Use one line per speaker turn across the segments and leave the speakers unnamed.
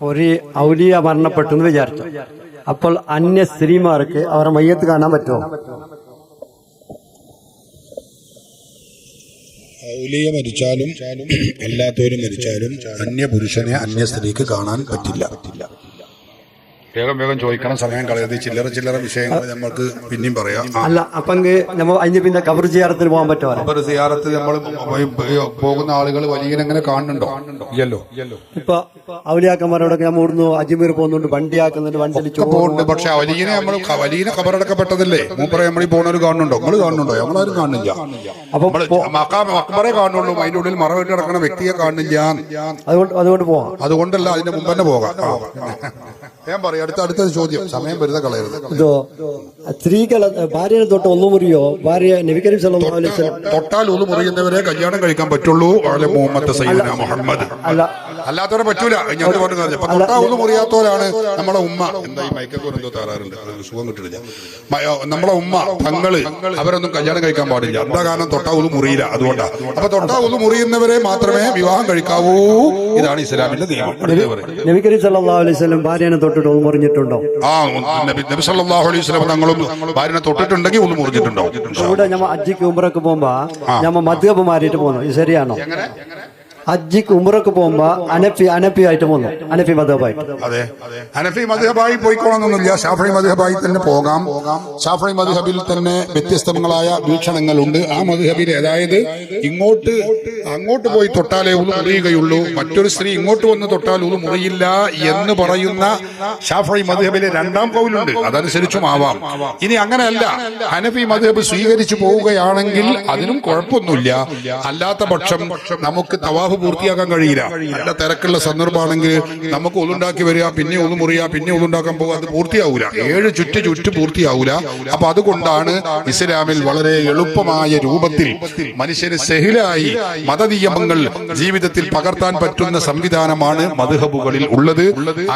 ഒരു ഔലിയ മരണപ്പെട്ടു എന്ന് വിചാരിച്ചു. അപ്പോൾ അന്യ സ്ത്രീമാർക്ക് അവരുടെ മയ്യത്ത് കാണാൻ പറ്റുമോ?
ഔലിയ മരിച്ചാലും അല്ലാത്തവരും മരിച്ചാലും അന്യ പുരുഷനെ അന്യ സ്ത്രീക്ക് കാണാൻ പറ്റില്ല. വേഗം വേഗം ചോദിക്കണം സമയം കളയാതെ ചില്ലറ ചില്ലറ വിഷയങ്ങൾ നമ്മൾക്ക് പിന്നെയും പറയാം.
അല്ല അപ്പം നമ്മൾ അതിന് പിന്നെ കബർ ചെയ്യാറത്തിന് പോകാൻ പറ്റുമോ?
കബർ സിയാറത്ത് നമ്മൾ പോകുന്ന ആളുകൾ വലിയങ്ങനെ കാണുന്നുണ്ടോ? ഇല്ലല്ലോ.
ഇപ്പൊ അവലിയാക്കന്മാരോടൊക്കെ നമ്മൾ ഇവിടുന്ന് അജ്മീർ പോകുന്നുണ്ട് വണ്ടിയാക്കുന്നുണ്ട് വണ്ടിയിൽ
ഒക്കെ പോകുന്നുണ്ട്. പക്ഷെ വലിയനെ നമ്മൾ വലിയനെ കബറടക്കപ്പെട്ടതല്ലേ? മൂപ്പറെ നമ്മൾ പോണവർ കാണുന്നുണ്ടോ? നമ്മൾ കാണുന്നുണ്ടോ? നമ്മളാരും കാണുന്നില്ല.
അപ്പൊ
മക്ബറെ കാണുന്നുള്ളൂ. അതിന്റെ ഉള്ളിൽ മറവിട്ട് കിടക്കുന്ന വ്യക്തിയെ കാണുന്നില്ല.
അതുകൊണ്ട് അതുകൊണ്ട് പോവാം.
അതുകൊണ്ടല്ല അതിന്റെ മുമ്പ് തന്നെ പോകാം ഞാൻ പറയാം. അടുത്ത അടുത്ത ചോദ്യം. സമയം വെറുതെ കളയരുത്.
ഇതോ ഭാര്യനെ തൊട്ട് ഒന്ന് മുറിയോ? ഭാര്യ നബിക്കരീം
തൊട്ടാൽ ഒന്ന് മുറിയുന്നവരെ കല്യാണം കഴിക്കാൻ പറ്റുള്ളൂ. മുഹമ്മദ് മുഹമ്മദ്.
അല്ല
അല്ലാത്തവരെ പറ്റൂല. ഞാൻ പറഞ്ഞു പറഞ്ഞു അപ്പൊ തൊട്ടാ ഒന്ന് മുറിയാത്തവരാണ് നമ്മളെ ഉമ്മ. എന്താ ഈ തരാറുണ്ട്? അത് സുഖം കിട്ടില്ല നമ്മളെ ഉമ്മ തങ്ങൾ അവരൊന്നും കല്യാണം കഴിക്കാൻ പാടില്ല. എന്താ കാരണം തൊട്ടാ ഒന്ന് മുറിയില്ല? അതുകൊണ്ടാ. അപ്പൊ തൊട്ടാ ഒന്ന് മുറിയുന്നവരെ മാത്രമേ വിവാഹം കഴിക്കാവൂ. ഇതാണ് ഇസ്ലാമിന്റെ നിയമം.
ഭാര്യനെ തൊട്ടിട്ട് ഒന്ന് മുറിഞ്ഞിട്ടുണ്ടോ?
ആ നബി സല്ലല്ലാഹു അലൈഹി വസല്ലം തങ്ങളും ഭാര്യനെ തൊട്ടിട്ടുണ്ടെങ്കിൽ ഒന്ന് മുറിഞ്ഞിട്ടുണ്ടോ
ഇവിടെ ഞമ്മ അജ്ജിക്ക് ഉംറക്ക് പോകുമ്പോ ഞമ്മ മദ്ഹബ് മാറിയിട്ട് പോകുന്നു. ശരിയാണോ? അജ്ജിക്ക് ഉമ്രക്ക് പോകുമ്പോ അനഫി അനഫി ആയിട്ട് പോകുന്നു അനഫി മദ്ഹബായിട്ട്
അതെ. അനഫി മധുഹബായി പോയിക്കോളണമെന്നില്ല ഷാഫി മധുഹബായി തന്നെ പോകാം. ഷാഫി മധുഹബിൽ തന്നെ വ്യത്യസ്തങ്ങളായ വീക്ഷണങ്ങളുണ്ട്. ആ മധുഹബിൽ അതായത് ഇങ്ങോട്ട് അങ്ങോട്ട് പോയി തൊട്ടാലേ ഉള്ളു മുറിയുകയുള്ളൂ. മറ്റൊരു സ്ത്രീ ഇങ്ങോട്ട് വന്ന് തൊട്ടാൽ ഉള്ളു മുറിയില്ല എന്ന് പറയുന്ന ഷാഫി മധുഹബിലെ രണ്ടാം കൗലുണ്ട് അതനുസരിച്ചും ആവാം. ഇനി അങ്ങനെയല്ല. അനഫി മധുഹബ് സ്വീകരിച്ചു പോവുകയാണെങ്കിൽ അതിനും കുഴപ്പമൊന്നുമില്ല. അല്ലാത്ത പക്ഷം നമുക്ക് തവാഫ് പൂർത്തിയാക്കാൻ കഴിയില്ല. നല്ല തിരക്കുള്ള സന്ദർഭമാണെങ്കിൽ നമുക്ക് ഒന്നുണ്ടാക്കി വരിക പിന്നെ ഒന്ന് മുറിയുക പിന്നെ ഒന്നുണ്ടാക്കാൻ പോകുക അത് പൂർത്തിയാവൂല. ഏഴ് ചുറ്റ് ചുറ്റ് പൂർത്തിയാവൂല. അപ്പൊ അതുകൊണ്ടാണ് ഇസ്ലാമിൽ വളരെ എളുപ്പമായ രൂപത്തിൽ മനുഷ്യന് സെഹിലായി മതനിയമങ്ങൾ ജീവിതത്തിൽ പകർത്താൻ പറ്റുന്ന സംവിധാനമാണ് മധുഹബുകളിൽ ഉള്ളത്.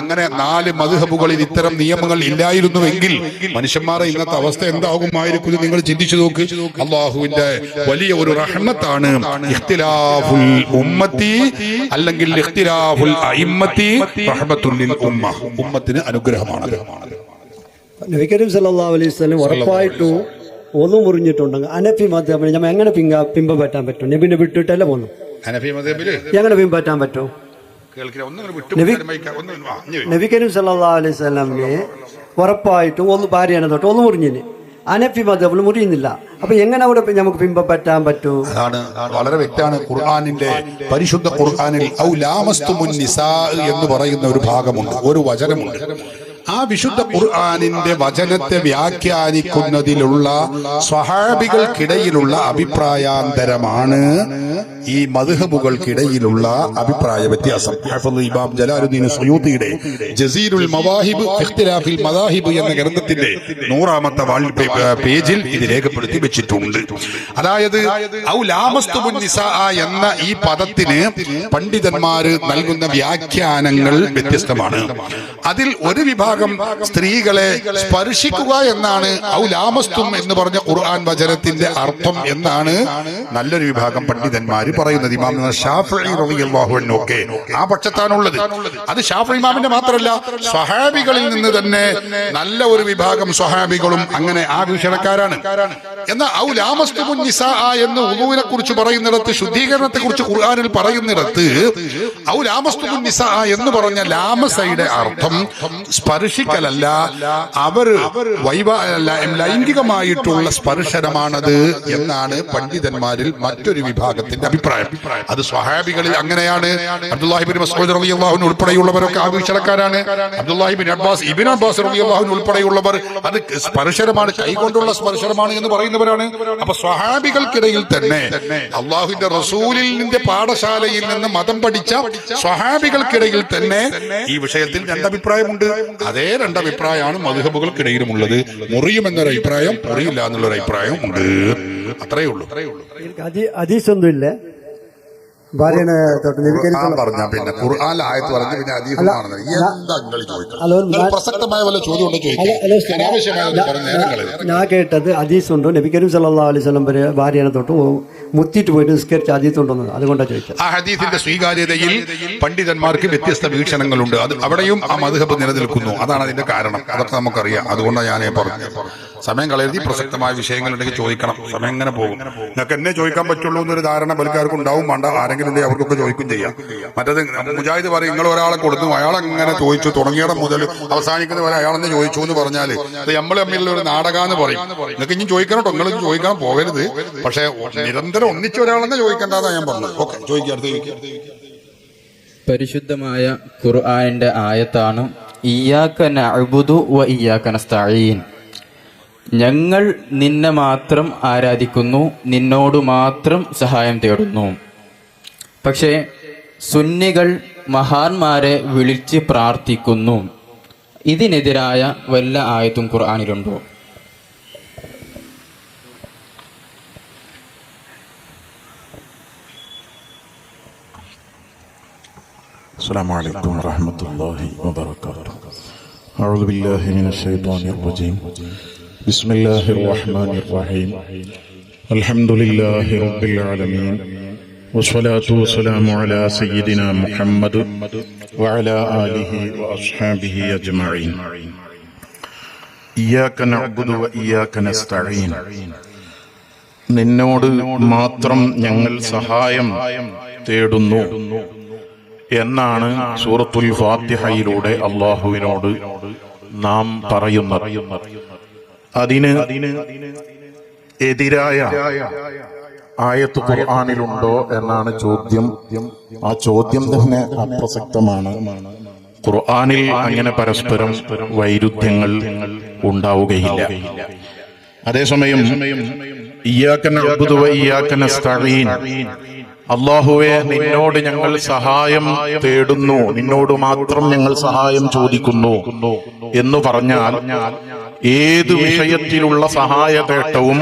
അങ്ങനെ നാല് മധുഹബുകളിൽ ഇത്തരം നിയമങ്ങൾ ഇല്ലായിരുന്നുവെങ്കിൽ മനുഷ്യന്മാരെ ഇന്നത്തെ അവസ്ഥ എന്താകുമായിരിക്കും നിങ്ങൾ ചിന്തിച്ചു നോക്ക്. അള്ളാഹുവിന്റെ വലിയ ഒരു റഹ്മത്താണ് ഇഖ്തിലാഫുൽ ഉമ്മത്തി അല്ലെങ്കിൽ ഉമ്മത്തിന് അനുഗ്രഹമാണ്
നബിക്കരീം സല്ലല്ലാഹു അലൈഹി വസല്ലം ഉറപ്പായിട്ടും ഒന്നും മുറിഞ്ഞിട്ടുണ്ടെങ്കിൽ അനഫി മദ്ഹബിനെ ഞമ്മ എങ്ങനെ പിങ്ക പിമ്പറ്റാൻ പറ്റും? നബിനെ വിട്ടിട്ടല്ലേ പോന്നു?
അനഫി മതബിൽ
എങ്ങനെ പിമ്പറ്റാൻ പറ്റും?
കേൾക്കില്ല
കരീം സല്ലല്ലാഹു അലൈഹി വസല്ലമിനെ ഉറപ്പായിട്ടും ഒന്ന് ഭാര്യനെ തൊട്ട് ഒന്ന് മുറിഞ്ഞിന്. അനഫി മദ്ഹബിൽ മുറിയുന്നില്ല. അപ്പൊ എങ്ങനെ അവിടെ നമുക്ക് പിമ്പറ്റാൻ പറ്റൂ?
അതാണ് വളരെ വ്യക്തമാണ് ഖുർആാനിന്റെ പരിശുദ്ധ ഖുർആാനിൽ ഔ ലാമസ്തുമുൻ നിസാ എന്ന് പറയുന്ന ഒരു ഭാഗമുണ്ട് ഒരു വചനമുണ്ട്. ആ വിശുദ്ധ ഖുർആാനിന്റെ വചനത്തെ വ്യാഖ്യാനിക്കുന്നതിലുള്ള സ്വഹാബികൾക്കിടയിലുള്ള അഭിപ്രായാന്തരമാണ് ഈ മധുഹബുകൾക്കിടയിലുള്ള അഭിപ്രായ വ്യത്യാസം. ഇമാം ജലാലുദ്ദീൻ മവാഹിബ് എന്ന ഗ്രന്ഥത്തിന്റെ നൂറാമത്തെ പേജിൽ ഇത് രേഖപ്പെടുത്തി വെച്ചിട്ടുണ്ട്. അതായത് എന്ന ഈ പദത്തിന് പണ്ഡിതന്മാര് നൽകുന്ന വ്യാഖ്യാനങ്ങൾ വ്യത്യസ്തമാണ്. അതിൽ ഒരു വിഭാഗം സ്ത്രീകളെ സ്പർശിക്കുക എന്നാണ് ഔലാമസ്തും എന്ന് പറഞ്ഞ ഖുർആൻ വചനത്തിന്റെ അർത്ഥം എന്നാണ് നല്ലൊരു വിഭാഗം പണ്ഡിതന്മാർ പറയുന്നത്. ഇമാം ഒക്കെ ആ പക്ഷത്താണുള്ളത്. അത് ഷാഫി ഇമാമിന്റെ മാത്രമല്ല സ്വഹാബികളിൽ നിന്ന് തന്നെ നല്ല ഒരു വിഭാഗം സ്വഹാബികളും അങ്ങനെ ആ വീക്ഷണക്കാരാണ് എന്നാൽ ഔ ലാമസ്തുമുൻ എന്ന് ഉദുവിനെ കുറിച്ച് പറയുന്നിടത്ത് ശുദ്ധീകരണത്തെ കുറിച്ച് ഖുർആാനിൽ പറയുന്നിടത്ത് ഔ ലാമസ്തുമുൻ എന്ന് പറഞ്ഞ ലാമസയുടെ അർത്ഥം സ്പർശിക്കലല്ല. അവർ ലൈംഗികമായിട്ടുള്ള സ്പർശനമാണത് എന്നാണ് പണ്ഡിതന്മാരിൽ മറ്റൊരു വിഭാഗത്തിന്റെ അഭിപ്രായം. അത് സ്വഹാബികളിൽ അങ്ങനെയാണ്. അബ്ദുല്ലാഹിബിൻ റളിയല്ലാഹു ഉൾപ്പെടെയുള്ളവരൊക്കെ ആവശ്യക്കാരാണ്. അബ്ദുല്ലാഹിബിൻ അബ്ബാസ് ഇബിൻ അബ്ബാസ് റളിയല്ലാഹു ഉൾപ്പെടെയുള്ളവർ അത് സ്പർശനമാണ്. കൈകൊണ്ടുള്ള സ്പർശനമാണ് എന്ന് പറയുന്നവരാണ്. അപ്പൊ സ്വഹാബികൾക്കിടയിൽ തന്നെ അള്ളാഹുവിന്റെ റസൂലിന്റെ പാഠശാലയിൽ നിന്ന് മതം പഠിച്ച സ്വഹാബികൾക്കിടയിൽ തന്നെ ഈ വിഷയത്തിൽ രണ്ടഭിപ്രായമുണ്ട് അതേ രണ്ടഭിപ്രായമാണ് മധുഹബുകൾക്കിടയിലുമുള്ളത്. മുറിയുമെന്നൊരു അഭിപ്രായം മുറിയില്ല എന്നുള്ളൊരു അഭിപ്രായം ഉണ്ട്. അത്രയേ ഉള്ളൂ.
അതി ഉള്ളൂ ഇല്ല ഭാര്യനെ തൊട്ട്
പറഞ്ഞ പിന്നെ ഖുർആൻ ആയത്ത് പറഞ്ഞു പിന്നെ എന്താ നിങ്ങൾ ചോദിക്കുന്നത്? പ്രസക്തമായ വല്ല ചോദ്യം ഉണ്ട് ചോദിക്കാം അനാവശ്യമായ പറഞ്ഞ
ഞാൻ കേട്ടത് അദീസ് ഉണ്ട് നബി കരീം സല്ലല്ലാഹു അലൈഹി വസല്ലം വരെ ഭാര്യനെ തൊട്ട് മുത്തിട്ട് പോയിട്ട് നിസ്കരിച്ച അദീസ് ഉണ്ടെന്ന് അതുകൊണ്ടാണ് ചോദിച്ചത്.
ആ ഹദീസിന്റെ സ്വീകാര്യതയിൽ പണ്ഡിതന്മാർക്ക് വ്യത്യസ്ത വീക്ഷണങ്ങളുണ്ട്. അത് അവിടെയും ആ മധുഹബ് നിലനിൽക്കുന്നു. അതാണ് അതിന്റെ കാരണം. അതൊക്കെ നമുക്കറിയാം. അതുകൊണ്ടാണ് ഞാൻ പറഞ്ഞത്. സമയം കളയരുത് പ്രസക്തമായ വിഷയങ്ങളുണ്ടെങ്കിൽ ചോദിക്കണം. സമയം എങ്ങനെ പോകും? നിങ്ങൾക്ക് എന്നെ ചോദിക്കാൻ പറ്റുള്ളൂ എന്നൊരു ധാരണ പലക്കാർക്കും ഉണ്ടാവും. വേണ്ട ആരെങ്കിലും ഉണ്ടെങ്കിൽ അവർക്കൊക്കെ ചോദിക്കും ചെയ്യാം. മറ്റത് മുജാഹിദ് പറയും നിങ്ങൾ ഒരാളെ കൊടുത്തു അയാൾ അങ്ങനെ ചോദിച്ചു? തുടങ്ങിയിടം മുതൽ അവസാനിക്കുന്ന വരെ അയാളെന്നെ ചോദിച്ചു എന്ന് പറഞ്ഞാൽ അത് നമ്മൾ തമ്മിലുള്ള ഒരു നാടകാന്ന് പറയും. നിങ്ങൾക്ക് ഇനി ചോദിക്കണം കേട്ടോ നിങ്ങൾ ചോദിക്കാൻ പോകരുത്. പക്ഷേ നിരന്തരം ഒന്നിച്ച ഒരാളെന്നെ ചോദിക്കേണ്ടതാണ് ഞാൻ പറഞ്ഞത്. ഓക്കെ ചോദിക്കാം അടുത്ത ചോദിക്കാം.
പരിശുദ്ധമായ ഖുർആനിന്റെ ആയത്താണ് ഇയാക്കന അഴുബുദു വ ഇയ്യാക്ക നസ്തഈൻ. ഞങ്ങൾ നിന്നെ മാത്രം ആരാധിക്കുന്നു നിന്നോട് മാത്രം സഹായം തേടുന്നു പക്ഷേ സുന്നികൾ മഹാന്മാരെ വിളിച്ച് പ്രാർത്ഥിക്കുന്നു ഇതിനെതിരായ വല്ല ആയത്തും ഖുർആനിലുണ്ടോ
السلام عليكم ورحمة الله وبركاته أعوذ بالله من الشيطان الرجيم بسم الله الرحمن الرحيم الحمد لله رب العالمين والصلاة والسلام على سيدنا محمد وعلى آله وأصحابه أجمعين إياك نعبد وإياك نستعين നിന്നോട് മാത്രം ഞങ്ങൾ സഹായം തേടുന്നു എന്നാണ് സൂറത്തുൽ ഫാത്തിഹയിലൂടെ അള്ളാഹുവിനോട് നാം പറയുന്നത് അതിന് എതിരായ ആയത്ത് ഖുർആാനിലുണ്ടോ എന്നാണ് ചോദ്യം. ആ ചോദ്യം തന്നെ അപ്രസക്തമാണ്. ഖുർആാനിൽ അങ്ങനെ പരസ്പരം വൈരുദ്ധ്യങ്ങൾ ഉണ്ടാവുകയില്ല. അതേസമയം ഇയാക്കൻ അബ്ദുവ ഇയാക്കൻ അള്ളാഹുവെ നിന്നോട് ഞങ്ങൾ സഹായം തേടുന്നു. നിന്നോട് മാത്രം ഞങ്ങൾ സഹായം ചോദിക്കുന്നു എന്ന് പറഞ്ഞാൽ ഏത് വിഷയത്തിലുള്ള സഹായ തേട്ടവും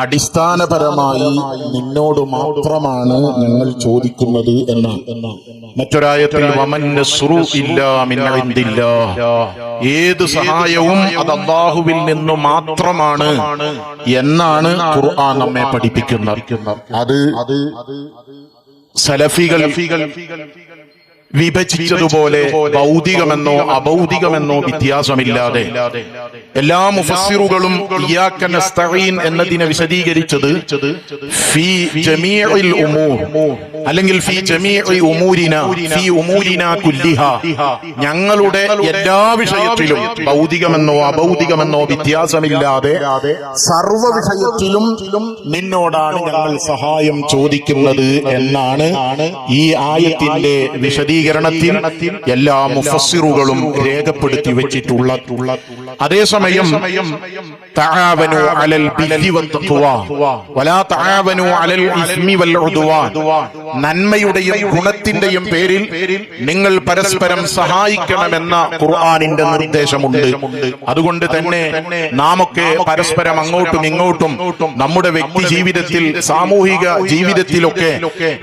അടിസ്ഥാനപരമായി നിന്നോട് മാത്രമാണ് ഞങ്ങൾ ചോദിക്കുന്നത് എന്നാണ് മറ്റൊരായത്തിൽ. ഏത് സഹായവും അത് അള്ളാഹുവിൽ നിന്നു മാത്രമാണ് എന്നാണ് ഖുർആൻ നമ്മെ പഠിപ്പിക്കുന്നത് അത് സലഫികൾ വിഭജിച്ചതുപോലെ ഭൗതികമെന്നോ അഭൗതികമെന്നോ വ്യത്യാസമില്ലാതെ എല്ലാ മുഫസ്സിറുകളും എന്നതിനെ വിശദീകരിച്ചത് ഫീ ജമീഇൽ ഉമൂർ അല്ലെങ്കിൽ ഫീ ജമീഇ ഉമൂരിന ഫീ ഉമൂരിന കുല്ലിഹ. ഞങ്ങളുടെ എല്ലാ വിഷയത്തിലും ഭൗതികമെന്നോ അഭൗതികമെന്നോ വ്യത്യാസമില്ലാതെ സർവ വിഷയത്തിലും നിന്നോടാണ് ഞങ്ങൾ സഹായം ചോദിക്കുന്നത് എന്നാണ് ഈ ആയത്തിന്റെ വിശദീകരണത്തിൽ എല്ലാ മുഫസ്സിറുകളും രേഖപ്പെടുത്തി വെച്ചിട്ടുള്ള അതേസമയം നന്മയുടെയും ഗുണത്തിന്റെയും പേരിൽ നിങ്ങൾ പരസ്പരം സഹായിക്കണമെന്ന ഖുർആാനിന്റെ നിർദ്ദേശമുണ്ട്. അതുകൊണ്ട് തന്നെ നാമൊക്കെ പരസ്പരം അങ്ങോട്ടും ഇങ്ങോട്ടും നമ്മുടെ വ്യക്തി ജീവിതത്തിൽ സാമൂഹിക ജീവിതത്തിലൊക്കെ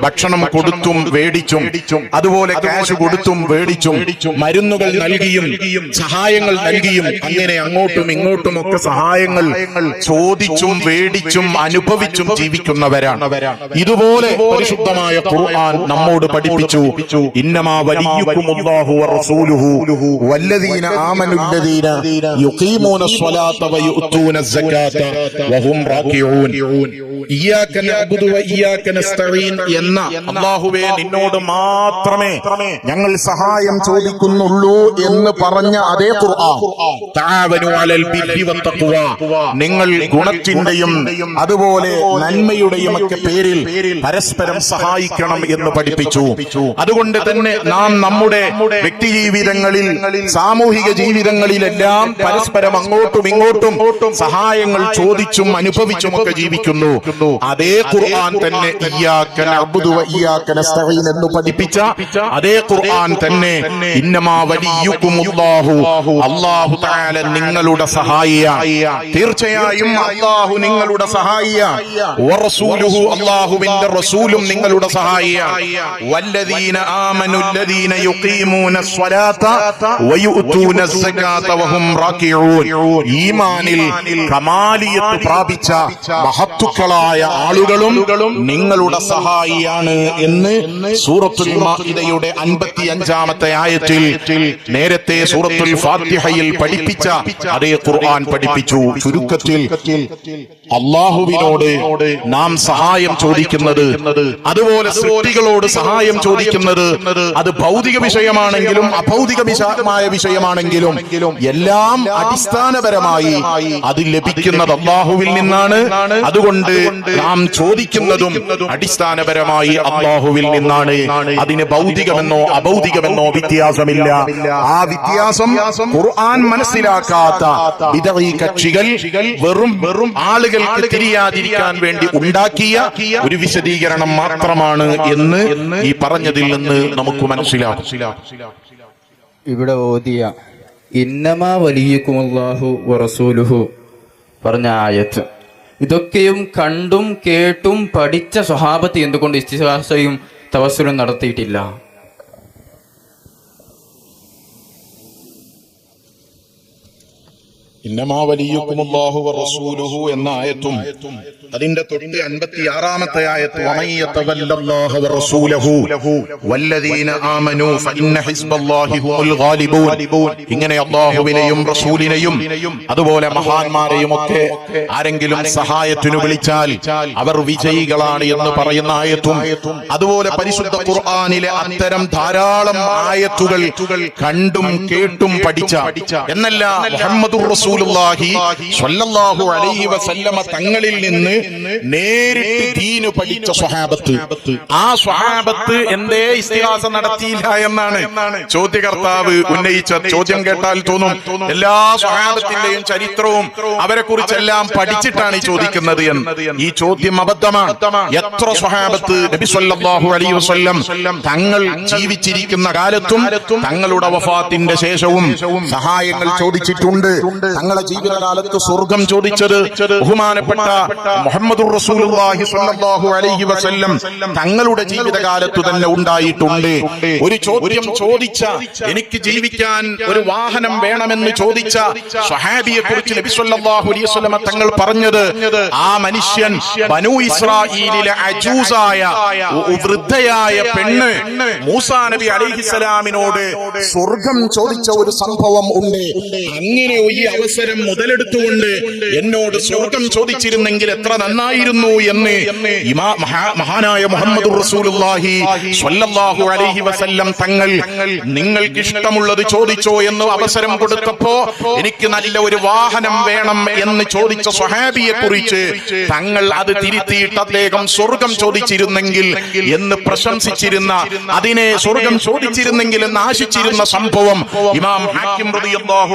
ഭക്ഷണം കൊടുത്തും വേടിച്ചും അതുപോലെ കാശ് കൊടുത്തും വേടിച്ചും മരുന്നുകൾ നൽകിയും സഹായങ്ങൾ നൽകിയും അങ്ങനെ അങ്ങോട്ടും ഇങ്ങോട്ടും ഒക്കെ സഹായങ്ങൾ ചോദിച്ചും വേടിച്ചും അനുഭവിച്ചും ജീവിക്കുന്നവരാണ്. ഇതുപോലെ പരിശുദ്ധമായ ഖുർആൻ നമ്മോട് പഠിപ്പിച്ചു. ഇന്നമാ വലിയുക്കുമുല്ലാഹു വറസൂലുഹു. വല്ലദീന നസ്തഈൻ എന്ന അല്ലാഹുവേ നിന്നോട് മാത്രമേ ഞങ്ങൾ സഹായം ചോദിക്കുന്നുള്ളൂ എന്ന് പറഞ്ഞ അതേ ഖുർആൻ. നിങ്ങൾ ഗുണത്തിന്റെയും അതുപോലെ നന്മയുടെയും ഒക്കെ പേരിൽ പരസ്പരം സഹായിക്കണം എന്ന് പഠിപ്പിച്ചു. അതുകൊണ്ട് തന്നെ നാം നമ്മുടെ വ്യക്തി ജീവിതങ്ങളിൽ സാമൂഹിക ജീവിതങ്ങളിലെല്ലാം പരസ്പരം അങ്ങോട്ടും ഇങ്ങോട്ടും സഹായങ്ങൾ ചോദിച്ചും അനുഭവിച്ചും ഒക്കെ ജീവിക്കുന്നു. അതേ ഖുർആൻ തന്നെ എന്ന് പഠിപ്പിച്ച അതേ ഖുർആൻ തന്നെ ഇന്നമാ വലിയുക്കുമുല്ലാഹു. അല്ലാഹു നിങ്ങളുടെ സഹായിയ. തീർച്ചയായും അള്ളാഹു നിങ്ങളുടെ സഹായിയ. അള്ളാഹുവിന്റെ റസൂലും നിങ്ങളുടെ സഹായിയ. വല്ലദീന ആമനുല്ലദീന യുഖീമൂന സ്വലാത വയുഊതൂന സകാത വഹും റാക്കിഊൻ. ഈമാനിൽ കമാലിയത്ത് പ്രാപിച്ച മഹത്തുക്കളായ ആളുകളും നിങ്ങളുടെ സഹായിയാണ് എന്ന് സൂറത്തുൽ മാഇദയുടെ അൻപത്തി അഞ്ചാമത്തെ ആയത്തിൽ നേരത്തെ സൂറത്തുൽ ഫാത്തിഹയിൽ പഠിപ്പിച്ച അതേ ഖുർആൻ പഠിപ്പിച്ചു. ചുരുക്കത്തിൽ അള്ളാഹുവിനോട് നാം സഹായം ചോദിക്കുന്നത് അതുപോലെ സൃഷ്ടികളോട് സഹായം ചോദിക്കുന്നത് അത് ഭൗതിക വിഷയമാണെങ്കിലും അഭൗതിക വിഷയമായ വിഷയമാണെങ്കിലും എല്ലാം അടിസ്ഥാനപരമായി അത് ലഭിക്കുന്നത് അള്ളാഹുവിൽ നിന്നാണ്. അതുകൊണ്ട് നാം ചോദിക്കുന്നതും അടിസ്ഥാനപരമായി അള്ളാഹുവിൽ നിന്നാണ്. അതിന് ഭൗതികമെന്നോ അഭൗതികമെന്നോ വ്യത്യാസമില്ല. ആ വ്യത്യാസം ഖുർആൻ മനസ്സിലാക്കാത്ത വിതറി കക്ഷികൾ വെറും വെറും ആളുകൾക്ക് തിരിയാതിരിക്കാൻ വേണ്ടി ഉണ്ടാക്കിയ ഒരു വിശദീകരണം മാത്രമാണ് എന്ന് ഈ പറഞ്ഞതിൽ നിന്ന് നമുക്ക് മനസ്സിലാക്കും
ഇവിടെ ഓതിയ ഇന്നമാ വലിയക്കുമല്ലാഹു വറസൂലുഹു പറഞ്ഞ ആയത്ത്. ഇതൊക്കെയും കണ്ടും കേട്ടും പഠിച്ച സ്വഹാബത്ത് എന്തുകൊണ്ട് ഇസ്തിഹാസയും തവസ്സുലും നടത്തിയിട്ടില്ല?
ഇന്നമാ എന്ന ആയത്തും അതിന്റെ ആയത്ത് ഇങ്ങനെ അല്ലാഹുവിനെയും റസൂലിനെയും അതുപോലെ മഹാന്മാരെയും ഒക്കെ ആരെങ്കിലും സഹായത്തിനു വിളിച്ചാൽ അവർ വിജയികളാണ് എന്ന് പറയുന്ന ആയത്തും അതുപോലെ പരിശുദ്ധ ഖുർആാനിലെ അത്തരം ധാരാളം ആയത്തുകൾ കണ്ടും കേട്ടും പഠിച്ച. എന്നല്ല മുഹമ്മദുർ റസൂലുള്ളാഹി സ്വല്ലല്ലാഹു അലൈഹി വസല്ലമ തങ്ങളിൽ നിന്ന് നേരിട്ട് ദീന് പഠിച്ച സ്വഹാബത്ത്. ആ സ്വഹാബത്ത് എന്തേ ഇസ്തിഹാസം നടത്തിയില്ല എന്നാണ്. ചോദ്യകർത്താവ് ഉന്നയിച്ച ചോദ്യം കേട്ടാൽ തോന്നും. എല്ലാ സ്വഹാബത്തിന്റെയും ചരിത്രവും അവരെ കുറിച്ചെല്ലാം പഠിച്ചിട്ടാണ് ഈ ചോദിക്കുന്നത് എന്ന്. ഈ ചോദ്യം അബദ്ധമാണ്. എത്ര സ്വഹാബത്ത് നബി സല്ലല്ലാഹു അലൈഹി വസല്ലം തങ്ങൾ ജീവിച്ചിരിക്കുന്ന കാലത്തും തങ്ങളുടെ വഫാത്തിന്റെ ശേഷവും സഹായങ്ങൾ ചോദിച്ചിട്ടുണ്ട്. തങ്ങളുടെ ജീവിതകാലത്ത് സ്വർഗം ചോദിച്ചത് ബഹുമാനപ്പെട്ട മുഹമ്മദ് അലൈഹി വസല്ലം തങ്ങളുടെ ജീവിതകാലത്ത് തന്നെ ഉണ്ടായിട്ടുണ്ട്. ഒരു ചോദ്യം ചോദിച്ച എനിക്ക് ജീവിക്കാൻ ഒരു വാഹനം വേണമെന്ന് ചോദിച്ച സഹാബിയെ കുറിച്ച് നബി സല്ലല്ലാഹു അലൈഹി വസല്ലം തങ്ങൾ പറഞ്ഞത് ആ മനുഷ്യൻ ബനു ഇസ്രായേലിലെ അജൂസായ വൃദ്ധയായ പെണ്ണ് മൂസാ നബി അലൈഹിസലാമിനോട് സ്വർഗം ചോദിച്ച ഒരു സംഭവം ഉണ്ട്. അങ്ങനെ ഈ അവസരം മുതലെടുത്തുകൊണ്ട് എന്നോട് സ്വർഗം ചോദിച്ചിരുന്നെങ്കിൽ എത്ര നന്നായിരുന്നു എന്ന് മഹാനായ മുഹമ്മദ് റസൂലുള്ളാഹി സ്വല്ലല്ലാഹു അലൈഹി വസല്ലം തങ്ങൾ നിങ്ങൾക്ക് ഇഷ്ടമുള്ളത് ചോദിച്ചോ എന്ന് അവസരം കൊടുത്തപ്പോ എനിക്ക് നല്ല ഒരു വാഹനം വേണം എന്ന് ചോദിച്ച സ്വഹാബിയെ കുറിച്ച് തങ്ങൾ അത് തിരുത്തിയിട്ട് അദ്ദേഹം സ്വർഗം ചോദിച്ചിരുന്നെങ്കിൽ എന്ന് പ്രശംസിച്ചിരുന്ന അതിനെ സ്വർഗം ചോദിച്ചിരുന്നെങ്കിൽ എന്ന് ആശിച്ചിരുന്ന സംഭവം ഇമാം ഹാക്കിം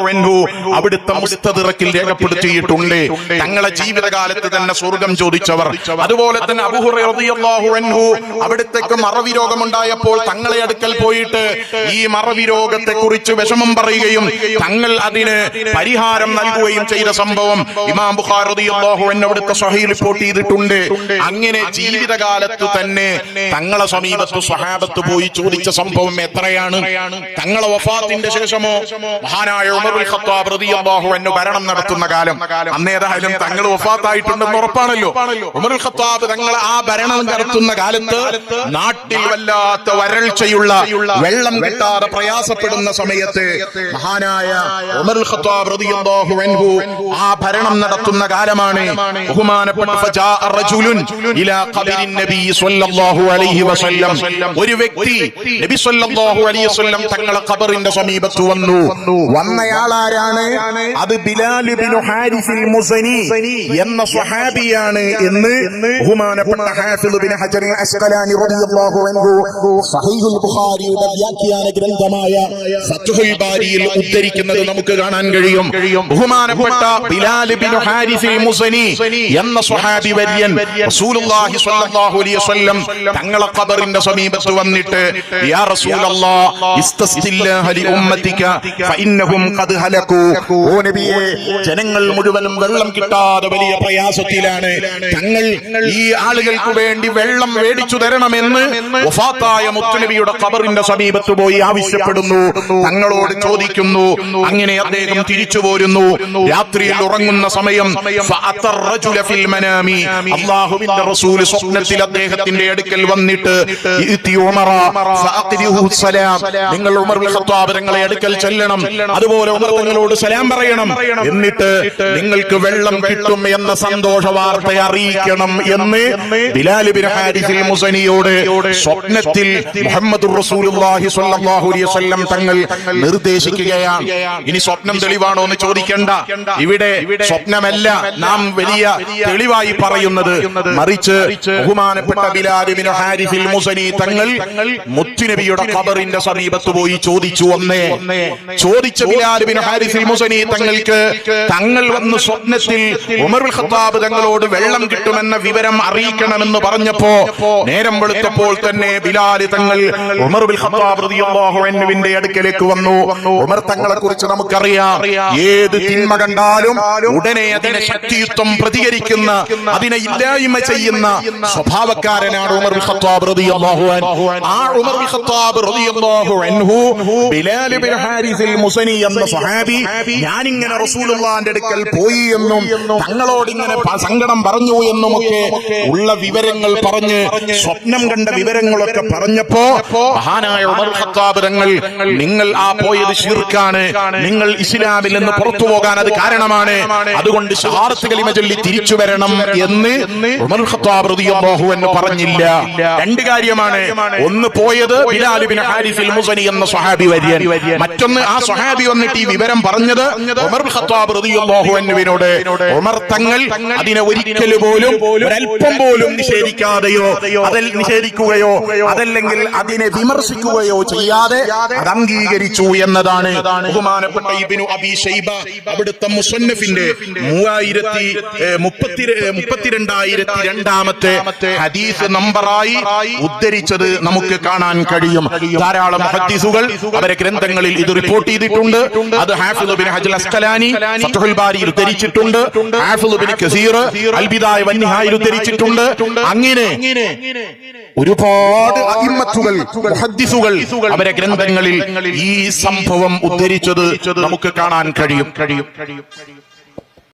അൻഹു അവിടുത്തെ മുസ്തദിറക്കിൽ രേഖപ്പെടുത്തിയിട്ടുണ്ട്. തങ്ങളെ ജീവിതകാലത്ത് തന്നെ സ്വർഗം ചോദിച്ചവർ. അതുപോലെ തന്നെ അബൂഹുറ അവിടുത്തേക്ക് മറവി രോഗമുണ്ടായപ്പോൾ തങ്ങളെ അടുക്കൽ പോയിട്ട് ഈ മറവി രോഗത്തെ കുറിച്ച് വിഷമം പറയുകയും തങ്ങൾ അതിന് പരിഹാരം നൽകുകയും ചെയ്ത സംഭവം ഇമാം അൻഹു അവിടുത്തെ സഹയിൽ റിപ്പോർട്ട് ചെയ്തിട്ടുണ്ട്. അങ്ങനെ ജീവിതകാലത്ത് തന്നെ തങ്ങളെ സമീപത്ത് സ്വഹാബത്ത് പോയി ചോദിച്ച സംഭവം എത്രയാണ്? തങ്ങളെ വഫാത്തിന്റെ ശേഷമോ? മഹാനായ ഉമറുൽ ഖത്താബ് റളിയല്ലാഹു അൻഹു ഭരണം നടത്തുന്ന കാലം. അന്നേതായാലും തങ്ങൾ വഫാത്തായിട്ടുണ്ടെന്ന് ഉറപ്പാണല്ലോ. ഉമറുൽ ഖത്താബ് തങ്ങൾ ആ ഭരണം നടത്തുന്ന കാലത്ത് നാട്ടിൽ വല്ലാത്ത വരൾച്ചയുള്ള വെള്ളം കിട്ടാതെ പ്രയാസപ്പെടുന്ന സമയത്ത് മഹാനായ ഉമറുൽ ഖത്താബ് റളിയല്ലാഹു അൻഹു ആ ഭരണം നടത്തുന്ന കാലമാണ്. ബഹുമാനപ്പെട്ട ഫജാ റജുലുൻ ഇലാ ഖബരിൻ നബി സ്വല്ലല്ലാഹു അലൈഹി വസല്ലം. ഒരു വ്യക്തി നബി സ്വല്ലല്ലാഹു അലൈഹി വസല്ലം തങ്ങളെ ഖബറിന്റെ സമീപത്ത് വന്നു. വന്നയാളാരാണ്? അത് ബിലാൽ ഇബ്നു ഹാരിസിൽ മുസനി എന്ന സ്വഹാബിയാണ് എന്ന് ബഹുമാനപ്പെട്ട ഹാഫിദ് ബിൻ ഹജർ അസ്ഖലാനി റളിയല്ലാഹു അൻഹു സഹീഹുൽ ബുഖാരിയുടെ വ്യാഖ്യാന ഗ്രന്ഥമായ ഫത്ഹുൽ ബാരിയിൽ ഉദ്ധരിക്കുന്നത് നമുക്ക് കാണാൻ കഴിയും. ബഹുമാനപ്പെട്ട ബിലാൽ ഇബ്നു ഹാരിസിൽ മുസനി എന്ന സ്വഹാബി വര്യൻ റസൂലുള്ളാഹി സ്വല്ലല്ലാഹു അലൈഹി വസല്ലം തങ്ങളെ ഖബറിന്റെ സമീപത്ത് വന്നിട്ട് യാ റസൂലല്ലാഹ് ഇസ്തസ്തില്ലാഹ ലി ഉമ്മതിക ഫഇന്നഹും ഖദ് ഹലകു ഓ നബിയെ ജനങ്ങൾ മുഴുവനും വെള്ളം കിട്ടാതെ വലിയ പ്രയാസത്തിലാണ്. തങ്ങൾ ഈ ആളുകൾക്ക് വേണ്ടി വെള്ളം മേടിച്ചു തരണമെന്ന് വഫാത്തായ മുത്തുനബിയുടെ ഖബറിന്റെ സമീപത്ത് പോയി ആവശ്യപ്പെടുന്നു. തങ്ങളോട് ചോദിക്കുന്നു അങ്ങനെ അദ്ദേഹം തിരിച്ചു പോരുന്നു. രാത്രിയിൽ ഉറങ്ങുന്ന സമയം അള്ളാഹുവിന്റെ റസൂൽ സ്വപ്നത്തിൽ അദ്ദേഹത്തിന്റെ അടുക്കൽ വന്നിട്ട് നിങ്ങൾ ഉമർ തങ്ങളെ അടുക്കൽ ചെല്ലണം. അതുപോലെ ഉമർ തങ്ങളോട് സലാം പറയണം. എന്നിട്ട് നിങ്ങൾക്ക് വെള്ളം കിട്ടും എന്ന സന്തോഷ വാർത്ത അറിയിക്കണം എന്ന് ബിലാൽ ബിൻ ഹാരിസിൽ മുസനിയോട് സ്വപ്നത്തിൽ മുഹമ്മദ് റസൂലുള്ളാഹി സ്വല്ലല്ലാഹു അലൈഹി വസല്ലം തങ്ങൾ നിർദ്ദേശിക്കുകയാണ്. ഇനി സ്വപ്നം തെളിവാണോ എന്ന് ചോദിക്കണ്ട. ഇവിടെ സ്വപ്നമല്ല നാം വലിയ തെളിവായി പറയുന്നത്. മറിച്ച് ബഹുമാനപ്പെട്ട ബിലാൽ ഹാരിഫിൽ മുസനി തങ്ങൾ മുത്തുനബിയുടെ ഖബറിന്റെ സമീപത്ത് പോയി ചോദിച്ചു ഒന്നേ ചോദിച്ച ബിലാൽ ഹാരിഫിൽ മുസനി മുസനി തങ്ങൾക്ക് തങ്ങൾ വന്ന് സ്വപ്നത്തിൽ ഉമറുൽ ഖത്താബ് തങ്ങളോട് വെള്ളം കിട്ടുമെന്ന വിവരം അറിയിക്കണമെന്ന് പറഞ്ഞപ്പോ നേരം വെളുത്തപ്പോൾ തന്നെ ബിലാൽ തങ്ങൾ ഉമറുൽ ഖത്താബ് റളിയല്ലാഹു അൻഹുവിന്റെ അടുക്കലേക്ക് വന്നു. ഉമർ തങ്ങളെ കുറിച്ച് നമുക്കറിയാം ഏത് തിന്മ കണ്ടാലും ഉടനെ അതിനെ ശക്തിയുക്തം പ്രതികരിക്കുന്ന അതിനെ ഇല്ലായ്മ ചെയ്യുന്ന സ്വഭാവക്കാരനാണ് ഉമർ ഖത്താബ് റളിയല്ലാഹു അൻഹു. ആ ഉമർ ഖത്താബ് റളിയല്ലാഹു അൻഹു ബിലാൽ ബിൻ ഹാരിസിൽ മുസനി എന്ന സ്വഹാബി ഞാനിങ്ങനെ റസൂലുള്ളാന്റെ അടുക്കൽ പോയി എന്നും തങ്ങളോട് ഇങ്ങനെ സങ്കടം പറഞ്ഞു എന്നുമൊക്കെ ഉള്ള വിവരങ്ങൾ പറഞ്ഞ് സ്വപ്നം കണ്ട വിവരങ്ങളൊക്കെ പറഞ്ഞപ്പോ മഹാനായ ഉമർ ഖത്താബ് തങ്ങൾ നിങ്ങൾ ആ പോയത് ശീർക്കാണ്. നിങ്ങൾ ഇസ്ലാമിൽ നിന്ന് പുറത്തു പോകാൻ അത് കാരണമാണ്. അതുകൊണ്ട് ഷഹാറത്ത് കലിമ ചൊല്ലി തിരിച്ചു വരണം എന്ന് ഉമർ ഖത്താബ് റളിയല്ലാഹു അൻഹു പറഞ്ഞില്ല. രണ്ട് കാര്യമാണ്. ഒന്ന് പോയത് ബിലാൽ ബിൻ ഹാരിസിൽ മുസനി എന്ന സ്വഹാബി വര്യൻ. മറ്റൊന്ന് ആ സ്വഹാബി വന്നിട്ട് ഈ വിവരം പറഞ്ഞത് ഉമർ ഖത്താബ് റളിയല്ലാഹു അൻഹുവിനോട് ഉമർ തങ്ങൾ അതിനെ ഒരിക്കൽ പോലും ഒരല്പം പോലും നിഷേധിക്കാതെയോ അതിൽ നിഷേധിക്കുകയോ അതല്ലെങ്കിൽ അതിനെ വിമർശിക്കുകയോ ചെയ്യാതെ അത് അംഗീകരിച്ചു എന്നതാണ് ബഹുമാനപ്പെട്ട ഇബ്നു അബി ഷൈബ അവിടുത്തെ മുസന്നഫിന്റെ മൂവായിരത്തി മുപ്പത്തി മുപ്പത്തിരണ്ടായിരത്തി രണ്ടാമത്തെ ഹദീസ് നമ്പറായി ഉദ്ധരിച്ചത് നമുക്ക് കാണാൻ കഴിയും. ധാരാളം ഹദീസുകൾ അവരെ ഗ്രന്ഥങ്ങളിൽ ഇത് റിപ്പോർട്ട് ചെയ്തിട്ടുണ്ട്. അത് ഹാഫിദ് ബിൻ ഹജൽ അസ്കലാനി ഫത്ഹുൽ ബാരിയിൽ ഉദ്ധരിച്ചിട്ടുണ്ട്. ബിൻ കസീർ അൽബിദായ വന്നിഹായ ഉദ്ധരിച്ചിട്ടുണ്ട്. അങ്ങനെ ഒരുപാട് അഹിമത്തുകൾ മുഹദ്ദിസുകൾ അവരെ ഗ്രന്ഥങ്ങളിൽ ഈ സംഭവം ഉദ്ധരിച്ചത് നമുക്ക് കാണാൻ കഴിയും കഴിയും കഴിയും.